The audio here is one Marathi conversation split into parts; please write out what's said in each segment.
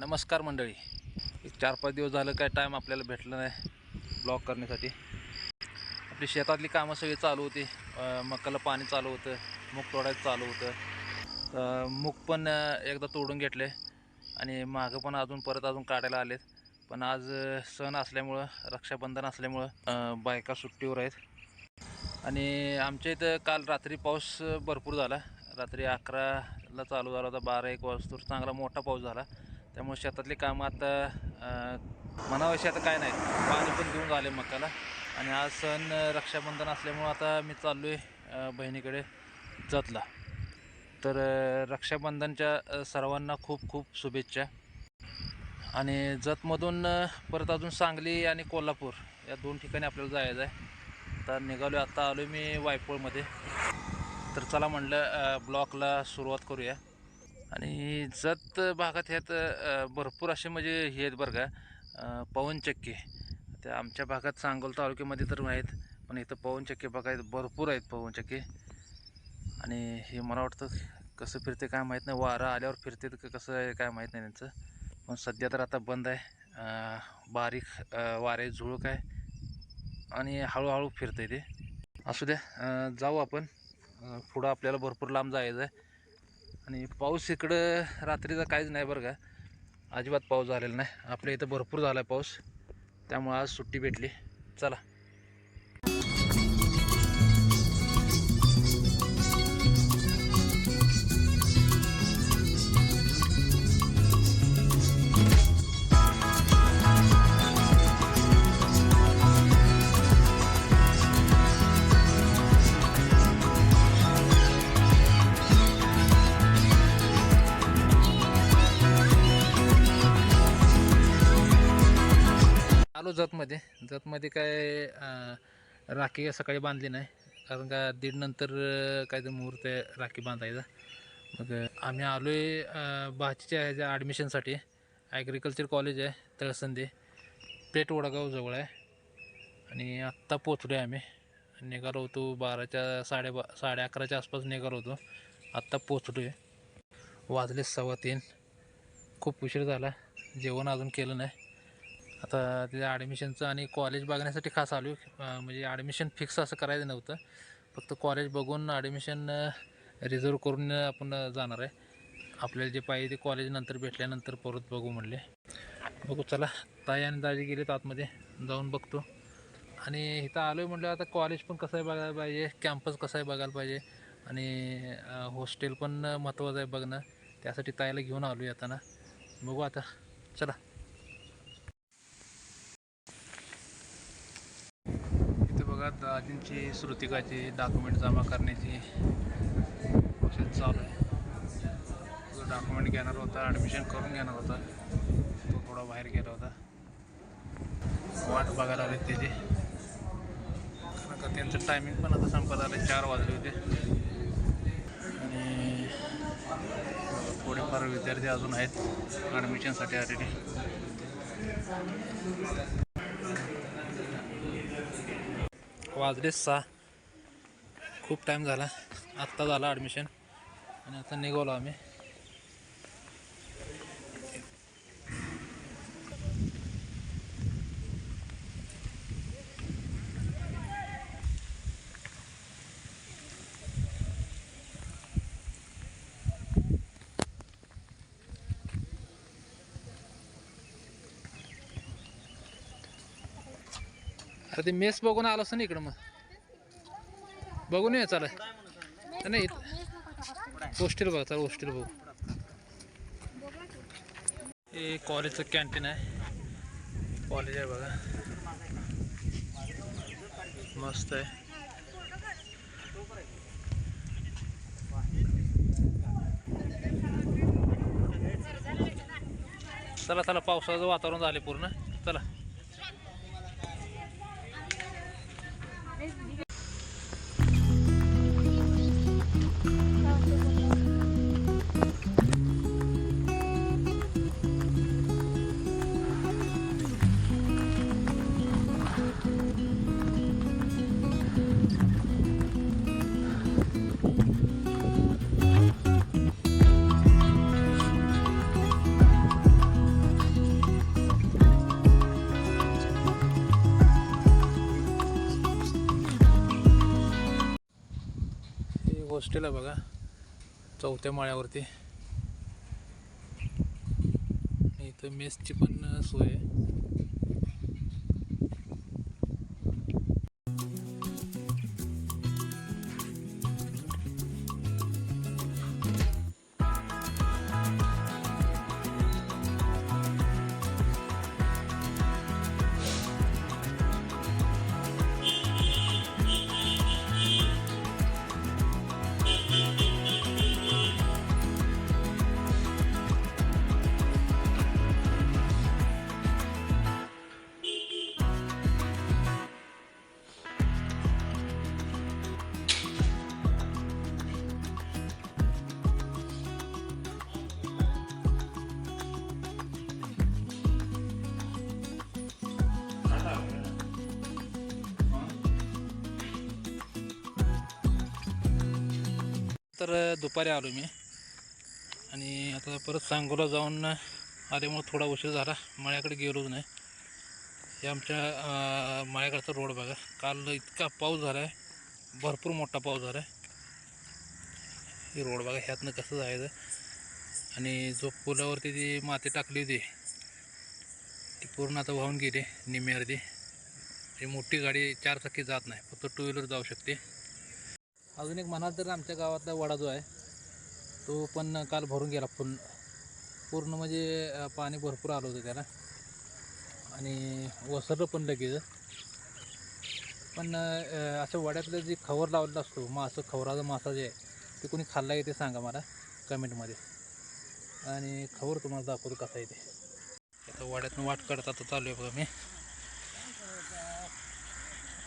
नमस्कार मंडळी. एक चार पाच दिवस झालं काय टाईम आपल्याला भेटलं नाही ब्लॉग करण्यासाठी. आपली शेतातली कामं सगळी चालू होती. मकाला पाणी चालू होतं मूग तोडायचं चालू होतं. तर मूग पण एकदा तोडून घेतले आणि मागं पण अजून परत अजून काढायला आलेत. पण आज सण असल्यामुळं रक्षाबंधन असल्यामुळं बायका सुट्टीवर आहेत. आणि आमच्या इथं काल रात्री पाऊस भरपूर झाला. रात्री अकराला चालू झाला होता बारा एक वाजता. चांगला मोठा पाऊस झाला. त्यामुळे शेतातले कामं आता अं, म्हणावशी आता काय नाही. पाणी पण घेऊन झाले मकाला आणि आज सण रक्षाबंधन असल्यामुळं आता मी चाललो आहे बहिणीकडे जतला. तर रक्षाबंधनच्या सर्वांना खूप खूप शुभेच्छा. आणि जतमधून परत अजून सांगली आणि कोल्हापूर या दोन ठिकाणी आपल्याला जायचं आहे तर निघालो आता आलो मी वायपोळमध्ये. तर चला म्हणलं ब्लॉकला सुरुवात करूया. आणि जत भागात ह्यात भरपूर असे म्हणजे हे आहेत बरं का पवनचक्की त्या आमच्या भागात सांगोल तालुक्यामध्ये तर आहेत पण इथं पवनचक्की बघा आहेत भरपूर आहेत पवनचक्की आणि हे मला वाटतं कसं फिरते काय माहीत नाही वारं आल्यावर फिरते का कसं आहे काय माहीत नाही त्यांचं. पण सध्या तर आता बंद आहे बारीक वारे झुळूक आहे आणि हळूहळू फिरतं ते. असू द्या जाऊ आपण. पुढं आपल्याला भरपूर लांब जायचं आहे. आणि पाऊस इकडं रात्रीचा काहीच नाही बरं का. अजिबात पाऊस झालेला नाही. आपल्या इथं भरपूर झाला आहे पाऊस. त्यामुळं आज सुट्टी भेटली. चला. आलो जतमध्ये. जतमध्ये काय राखी सकाळी बांधली नाही. कारण का दीड नंतर काय तर मुहूर्त आहे राखी बांधायचा. मग आम्ही आलो आहे भाचीच्या ह्याच्या ॲडमिशनसाठी ॲग्रिकल्चर कॉलेज आहे तळसंदे. पेट वडागाव जवळ आहे. आणि आत्ता पोचलो आहे आम्ही. निघालो होतो बाराच्या साडे बा साडे अकराच्या आसपास निघालो होतो. आत्ता पोचलो आहे वाजले सव्वा तीन. खूप उशीर झाला. जेवण अजून केलं नाही. आता तिथे ॲडमिशनचं आणि कॉलेज बघण्यासाठी खास आलो म्हणजे ॲडमिशन फिक्स असं करायचं नव्हतं. फक्त कॉलेज बघून ॲडमिशन रिझर्व करून आपण जाणार आहे. आपल्याला जे पाहिजे ते कॉलेज नंतर भेटल्यानंतर परत बघू म्हणले. बघू चला. ताई आणि दाजी गेलेत आतमध्ये. जाऊन बघतो. आणि इथं आलो आहे म्हटलं आता कॉलेज पण कसं आहे बघायला पाहिजे? कॅम्पस कसं आहे बघायला पाहिजे? आणि हॉस्टेल पण महत्त्वाचं आहे बघणं. त्यासाठी ताईला घेऊन आलो आहे आता ना. बघू आता. चला. इथे आजींची श्रुतिकाची डॉक्युमेंट जमा करण्याची प्रोसेस चालू आहे. जो डॉक्युमेंट घेणार होता ॲडमिशन करून घेणार होता. तो थोडा बाहेर गेला होता. वाट बघायला आली त्याची. कारण का त्यांचं टायमिंग पण आता संपत आलं चार वाजले होते. आणि थोडेफार विद्यार्थी अजून आहेत ॲडमिशनसाठी आलेले वाजले सहा. खूप टाईम झाला. आत्ता झाला ॲडमिशन आणि आता निघालो आम्ही. अरे ते मेस बघून आलो असं ना इकडं मग. बघून ये चाल नाही हॉस्टेल बघा चाल हॉस्टेल बघू. हे कॉलेजचं कॅन्टीन आहे. कॉलेज आहे बघा. मस्त आहे. चला चला पावसाचं वातावरण झाले पूर्ण. चला. हॉस्टेल आहे बघा चौथ्या माळ्यावरती. इथं मेसची पण सोय आहे. तर दुपारी आलो मी. आणि आता परत सांगोला जाऊन आल्यामुळं थोडा उशीर झाला. मळ्याकडे गेलोच नाही. हे आमच्या मळ्याकडचा रोड बघा. काल इतका पाऊस झाला आहे भरपूर मोठा पाऊस झाला आहे हे रोड बघा ह्यातनं कसं जायचं? आणि जो पुलावरती ती माती टाकली होती ती पूर्ण आता वाहून गेली निम्मी अर्धी. ही मोठी गाडी चारचाकी जात नाही. फक्त टू व्हीलर जाऊ शकते. अजून एक म्हणाल तर आमच्या गावातला वडा जो आहे तो पण काल भरून गेला. पूर्ण पूर्ण म्हणजे पाणी भरपूर आलं होतं त्याला. आणि वसरलं पण लगेच. पण असं वड्यातलं जे खवर लावलेला असतो मासं खवराचा मासा जे आहे ते कोणी खाल्ला आहे ते सांगा मला कमेंटमध्ये. आणि खवर तुम्हाला दाखवतो कसा आहे ते. आता वाड्यातून वाट काढत आता चालू आहे बघा मी.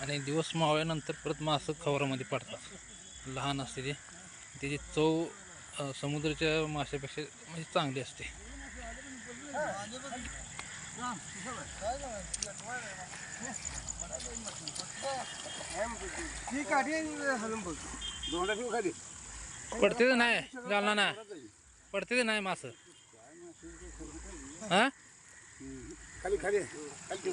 आणि दिवस मावळ्यानंतर परत मासं खवरामध्ये पडतात. लहान असते ते. त्याची चव समुद्राच्या माशापेक्षा म्हणजे चांगली असते. पडते तर नाही? जालना ना. पडते तर नाही मास? हां? खाली खाली खाली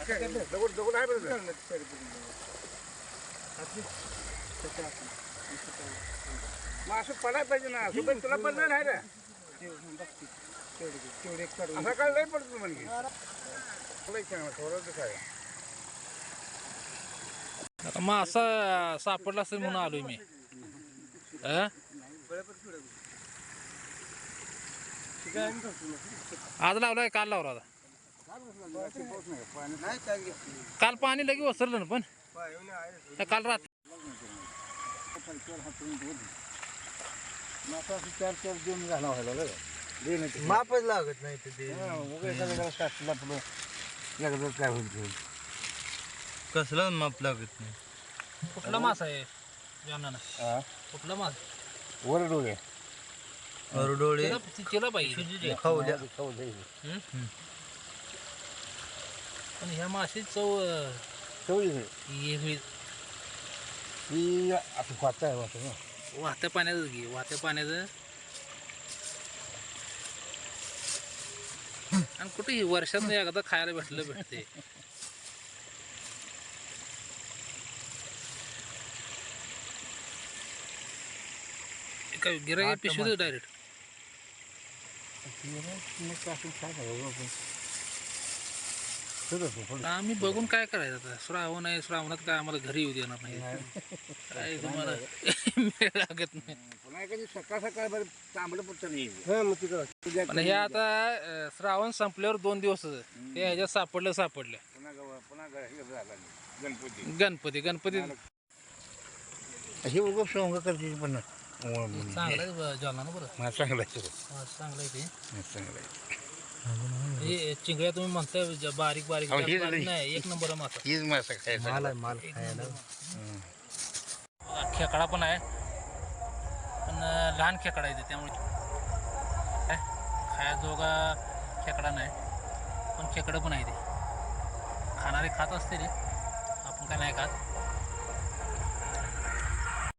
दगड दगड आहे बरं मग असं पडायला पाहिजे ना असं पण तुला पडणार नाही रे असं काय लय पडतो म्हणजे तुला सांगा थोडं काय आता मासा सापडला असेल म्हणून आलोय मी अं? आज लावलाय काल लावला होता काल पाणी लगे ओसरलं ना पण. तर काल रात चार चार दोन झाला व्हायला मापच लागत नाही ते एकदा काय होईल. कसलं माप लागत नाही. कुठला मासा आहे हा? कुठला मास? वर डोळे अरडोळे तिला तिला पाहिजे. खाऊल्या हं? पण ह्या माशी चव चवळी वेगळी ही असं खात आहे वाटतं ना. वाहत्या पाण्याचं घे वाहत्या पाण्याचं. आणि कुठे ही वर्षात एकदा खायला भेटलं भेटते. काय गिराय पिशवी डायरेक्ट मग काय आपण? आम्ही बघून काय करायचं आता? श्रावण आहे श्रावणात काय आम्हाला घरी येऊ देणार नाही. काय तुम्हाला वेळ लागत नाही. पुन्हा एखादी सकाळ सकाळ बरं तांबडं पुरतं नाही. हा मग तिकडं पण हे आता अं, श्रावण संपल्यावर दोन दिवस हे ह्याच्यात सापडलं सापडलं. पुन्हा गव पुन्हा ग- हे झाला नाही. गणपती. गणपती गणपती. हे उगव सोंग करते पण चांगलं आहे ब- जालना ना बरं चांगला आहे. हा, चांगलं आहे ते. चांगला आहे. हे चिंगड्या तुम्ही म्हणताय बारीक बारीक अहो, हे नाही. एक नंबर मासा. हीच मासा खायचा. माल आहे माल खायला. हा, खेकडा पण आहे. पण अं, लहान खेकडा आहे ते, त्यामुळे. काय? खायाजोगा खेकडा नाही. पण खेकडं पण आहे ते. खाणारे खात असते रे आपण काय नाही खात.